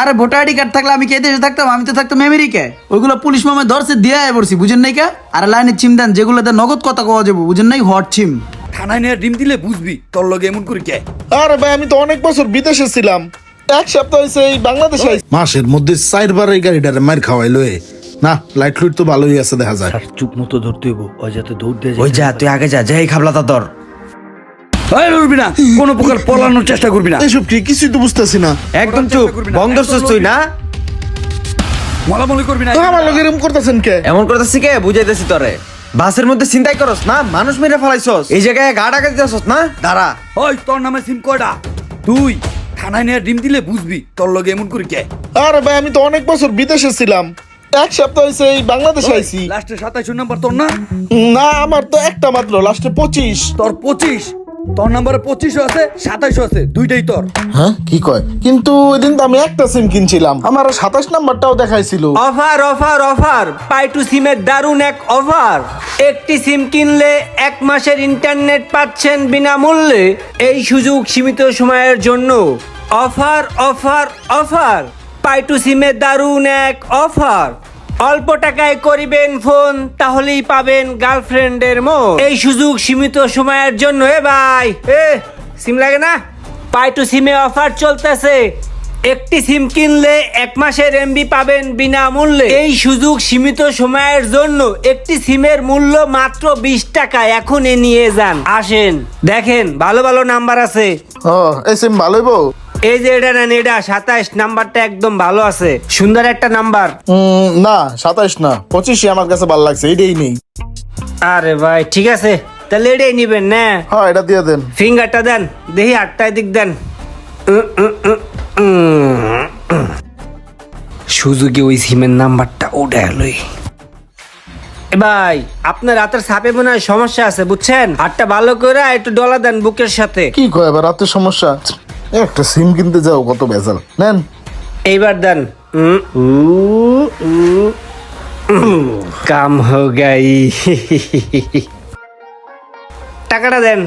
আরে voter ID card থাকলে আমি কে দেশে থাকতাম? আমি তো থাকতাম আমেরিকায়। ওইগুলো পুলিশ মামা ধরছে দিয়ে আয় পড়ছি বুঝেন নাই কা? আর লাইনের চিম দেন যেগুলোতে নগদ কথা কওয়া যাব বুঝেন নাই? হট চিম থানায় নিয়ে ডিম দিলে বুঝবি তোর লগে এমন করি কে। আরে ভাই আমি তো অনেক বছর বিদেশে ছিলাম। এক সপ্তাহ হয়েছে এই বাংলাদেশে মাসের মধ্যে চারবার এই গাড়িটারে মার খাওয়াইলো এ না লাইট লুইট তো ভালোই আছে দেখা যায়। চুপ মতো ধরতে হইব ওই যাতে দৌড় দিয়ে ওই যা তুই আগে যা যাই খাবলা তা তোর লড়বি না কোনো প্রকার পলানোর চেষ্টা করবি না। এসব কি? কিছুই তো বুঝতেছি না। একদম চুপ। বন্ধ তুই না? মলামলি করবি না তো আমার লোক এরকম করতেছেন কে? এমন করতেছি কে? বুঝাইতেছি তোরে। বাসের মধ্যে চিন্তাই করস না মানুষ মেরে ফেলাইছস। এই জায়গায় গা ডাকা দিতেছস না? দাঁড়া। ওই তোর নামে সিম কয়টা তুই থানায় নিয়ে ডিম দিলে বুঝবি তোর লগে এমন করি কে। আরে ভাই আমি তো অনেক বছর বিদেশে ছিলাম। এক সপ্তাহ হয়েছে এই বাংলাদেশে আইছি। লাস্টে সাতাইশ নাম্বার তোর না? না আমার তো একটা মাত্র লাস্টে পঁচিশ। তোর পঁচিশ? তোর নাম্বারে পঁচিশও আছে সাতাইশও আছে দুইটাই তোর। হ্যাঁ কি কয়? কিন্তু ওই দিন তো আমি একটা সিম কিনছিলাম। আমার সাতাশ নাম্বারটাও দেখাইছিল। অফার অফার অফার পাই টু সিমের দারুণ এক অফার একটি সিম কিনলে এক মাসের ইন্টারনেট পাচ্ছেন বিনামূল্যে। এই সুযোগ সীমিত সময়ের জন্য। অফার অফার অফার পাই টু সিমের দারুণ এক অফার অল্প টাকায় করিবেন ফোন, তাহলেই পাবেন গার্লফ্রেন্ডের মো এই সুযোগ সীমিত সময়ের জন্য, এ ভাই। এ, সিম লাগে না? পাই টু সিমে অফার চলতেছে। একটি সিম কিনলে এক মাসের এমবি পাবেন বিনামূল্যে। এই সুযোগ সীমিত সময়ের জন্য একটি সিমের মূল্য মাত্র বিশ টাকা এখনই নিয়ে যান। আসেন, দেখেন, ভালো ভালো নাম্বার আছে। ও, এই সিম ভালোই বউ এই যে এটা নেন এটা সাতাইশ নাম্বারটা একদম ভালো আছে। সুন্দর একটা নাম্বার। উম, না সাতাইশ না পঁচিশই আমার কাছে ভালো লাগছে এটাই নেই। আরে ভাই ঠিক আছে। তাহলে এটাই নিবেন না? হ্যাঁ এটা দিয়ে দেন। ফিঙ্গারটা দেন দেখি আটটায় দিক দেন। উম, উম, উম, উম, উম। সুজুকি ওই সিমের নাম্বারটা ওটা এলোই এ ভাই আপনার রাতের সাপে মনে হয় সমস্যা আছে বুঝছেন? হাতটা ভালো করে একটু ডলা দেন বুকের সাথে। কি কয় এবার রাতে সমস্যা? একটা সিম কিনতে যাও কত বেজাল। নেন। এইবার দেন। কাম হো গাই। টাকাটা দেন।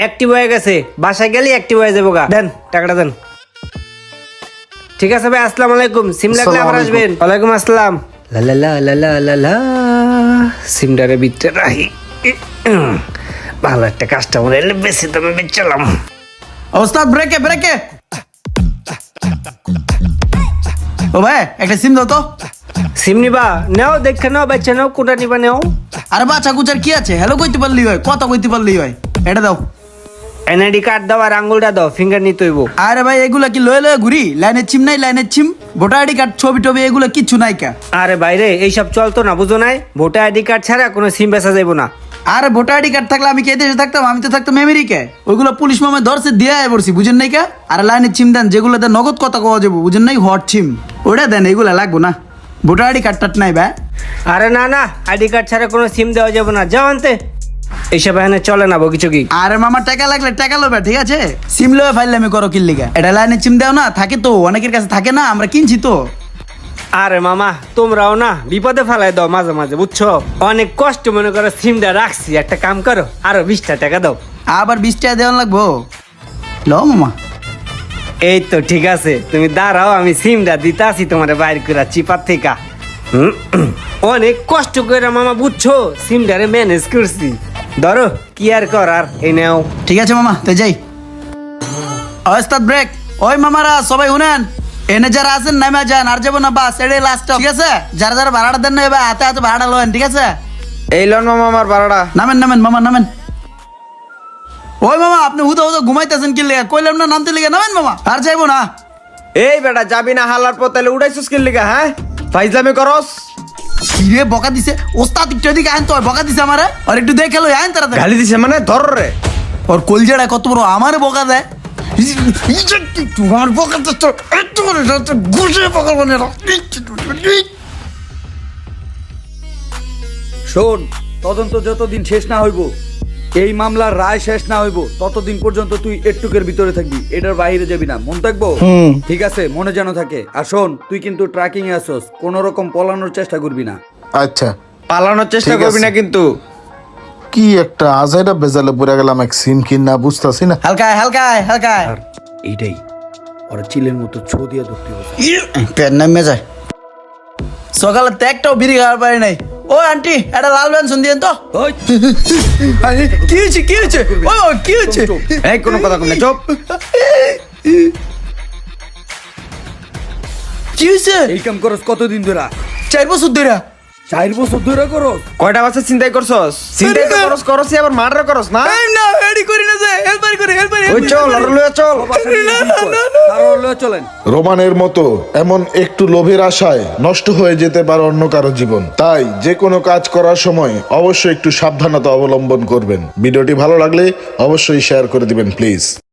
অ্যাক্টিভ হয়ে গেছে। বাসায় গেলে অ্যাক্টিভ হয়ে যাব গা। দেন টাকাটা দেন। ঠিক আছে ভাই আসসালামু আলাইকুম। সিম লাগলে আবার আসবেন। ওয়ালাইকুম আসসালাম। লা লা লা লা লা লা লা। সিমটারে ভিতরে রাখি। উম, ভালো একটা কাস্টমার এলে বেশি দামে বেচালাম। ওস্তাদ ব্রেকে ব্রেকে ও ভাই একটা সিম দাও তো। সিম নিবা। নেও দেখে নাও বাচ্চা নাও কোনটা নিবা নেও। আরে বাচ্চা কুচার কি আছে? হ্যালো কইতে পারলি হয় কথা কইতে পারলি হয়। এটা দাও। এনআইডি কার্ড দাও আর আঙ্গুলটা দাও ফিঙ্গার নিতে হইব। আরে ভাই এগুলা কি লয়ে লয়ে ঘুরি? লাইনের চিম নাই লাইনের চিম ভোটার আইডি কার্ড ছবি টবি এগুলো কিচ্ছু নাই কা? আরে বাইরে এইসব চলতো না বুঝো নাই? ভোটার আইডি কার্ড ছাড়া কোনো সিম বেচা যাইব না। আরে ভোটার আইডি কার্ড থাকলে আমি কে দেশে থাকতাম? আমি তো থাকতাম আমেরিকায়। ওইগুলো পুলিশ মামা ধরছে দিয়ে আয় পড়ছি বুঝেন নাই কা? আর লাইনের চিম দেন যেগুলোতে নগদ কথা কওয়া যাব বুঝেন নাই? হট চিম ওটা দেন এগুলা লাগবো না। ভোটার আইডি কার্ড টাট নাই ভাই আরে না না আইডি কার্ড ছাড়া কোনো সিম দেওয়া যাবে না। যাও আনতে। এইসব এখানে চলে না বকিচকি আরে মামা টাকা লাগলে টাকা লবে ঠিক আছে? সিম লয়ে ফাইলে আমি করো কিল্লিগা। এটা লাইনের চিম দেও না থাকে তো অনেকের কাছে থাকে না আমরা কিনছি তো। আরে মামা তোমরাও না বিপদে ফেলাই দাও মাঝে মাঝে বুঝছ? অনেক কষ্ট মনে করো সিমটা রাখছি একটা কাম করো আরও বিশটা টাকা দাও। আবার বিশ টাকা দেওয়া লাগবো? ল মামা। এই তো ঠিক আছে তুমি দাঁড়াও আমি সিমটা দিতে আসি তোমার বাইর করে চিপার থেকে। অনেক কষ্ট করে মামা বুঝছ? সিমটারে ম্যানেজ করছি। ধরো কি আর করার এই নেও। ঠিক আছে মামা তো যাই। ওস্তাদ ব্রেক ওই মামারা সবাই শুনেন। এনে যারা আছেন নামে যান আর যাব না বাস এটাই লাস্ট ঠিক আছে? যারা যারা ভাড়াটা দেন না এবার হাতে হাতে ভাড়া লোয়েন ঠিক আছে? এই লন মামা আমার বারোটা নামেন নামেন মামা নামেন। ওই মামা আপনি হুদা হুদা ঘুমাইতেছেন কি লেগে? কইলাম না নামতে লেগে নামেন মামা আর যাইবো না। এই বেটা যাবি না হালার পর তাহলে উড়াইছিস কি লিগা হ্যাঁ? ফাইজলামি করস। কিরে বকা দিছে? ওস্তাদ একটু এদিকে আইন তো বকা দিছে আমারে? আর একটু দেখে লো আইন তারা গালি দিছে মানে ধর রে। ওর কলজাটা কত বড় আমারে বকা দেয়। তোমার বকা তো একটু করে ঘুষে বকা মানে শোন তদন্ত যতদিন শেষ না হইব এই মামলার রায় শেষ না হইব ততদিন পর্যন্ত তুই একটুকের ভিতরে থাকবি এটার বাইরে যাবি না। মন থাকব? ঠিক আছে মনে যেন থাকে। আর শোন তুই কিন্তু ট্র্যাকিং এ আসস কোন রকম পলানোর চেষ্টা করবি না। আচ্ছা। পালানোর চেষ্টা করবি না কিন্তু। কি একটা আজাইরা বেজালে পড়ে গেলাম এক সিম কিনা বুঝতাছি না। হালকায় হালকায় হালকায়। আর এইটাই। ওরা চিলের মতো ছো দিয়ে ধরতে হবে পেন নামে যায়। সকালে তো একটাও বিড়ি খাওয়ার পারি নাই। ও আন্টি একটা লাল পেনশন দিয়েন তো। ওই, আরে, কি হয়েছে কি হয়েছে? ও কি হয়েছে? এই কোনো কথা কম না চুপ। কি হয়েছে? এই কাম করস কতদিন ধরে? চার বছর ধরে। চার বছর ধরে করস। কয়টা বাচ্চা চিন্তাই করছস? চিন্তাই তো করস করস আবার মার্ডার করস না? এই না এডি করি না যে হেল্পার করে হেল্পার ওই চল আর লইয়া চল। চলেন। রোমানের মতো এমন একটু লোভের আশায় নষ্ট হয়ে যেতে পারে অন্য কারও জীবন। তাই যে কোনো কাজ করার সময় অবশ্যই একটু সাবধানতা অবলম্বন করবেন। ভিডিওটি ভালো লাগলে অবশ্যই শেয়ার করে দিবেন প্লিজ।